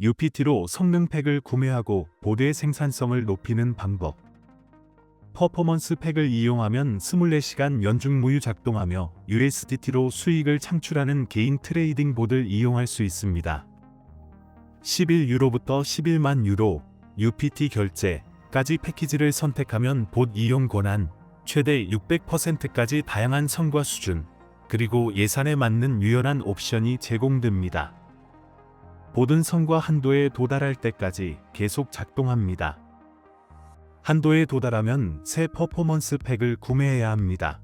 UPT로 성능 팩을 구매하고 보드의 생산성을 높이는 방법. 퍼포먼스 팩을 이용하면 24시간 연중 무휴 작동하며 USDT로 수익을 창출하는 개인 트레이딩 보드를 이용할 수 있습니다. 11유로부터 11만 유로, UPT 결제까지 패키지를 선택하면 봇 이용 권한, 최대 600%까지 다양한 성과 수준, 그리고 예산에 맞는 유연한 옵션이 제공됩니다. 보든 성과 한도에 도달할 때까지 계속 작동합니다. 한도에 도달하면 새 퍼포먼스 팩을 구매해야 합니다.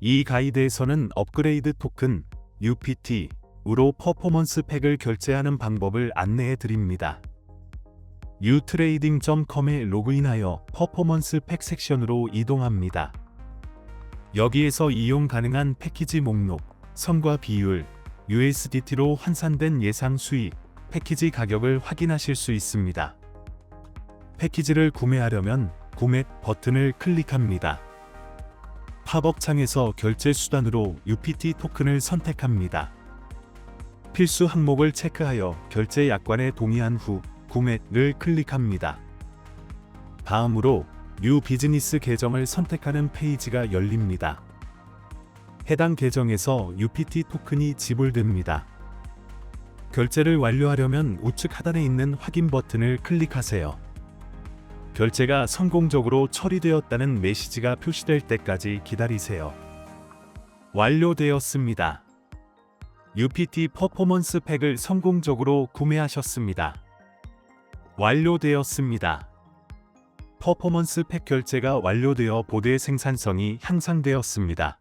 이 가이드에서는 업그레이드 토큰 UPT으로 퍼포먼스 팩을 결제하는 방법을 안내해 드립니다. uTrading.com에 로그인하여 퍼포먼스 팩 섹션으로 이동합니다. 여기에서 이용 가능한 패키지 목록, 성과 비율, USDT로 환산된 예상 수익, 패키지 가격을 확인하실 수 있습니다. 패키지를 구매하려면 구매 버튼을 클릭합니다. 팝업 창에서 결제 수단으로 UPT 토큰을 선택합니다. 필수 항목을 체크하여 결제 약관에 동의한 후 구매를 클릭합니다. 다음으로 뉴 비즈니스 계정을 선택하는 페이지가 열립니다. 해당 계정에서 UPT 토큰이 지불됩니다. 결제를 완료하려면 우측 하단에 있는 확인 버튼을 클릭하세요. 결제가 성공적으로 처리되었다는 메시지가 표시될 때까지 기다리세요. 완료되었습니다. UPT 퍼포먼스 팩을 성공적으로 구매하셨습니다. 완료되었습니다. 퍼포먼스 팩 결제가 완료되어 보드의 생산성이 향상되었습니다.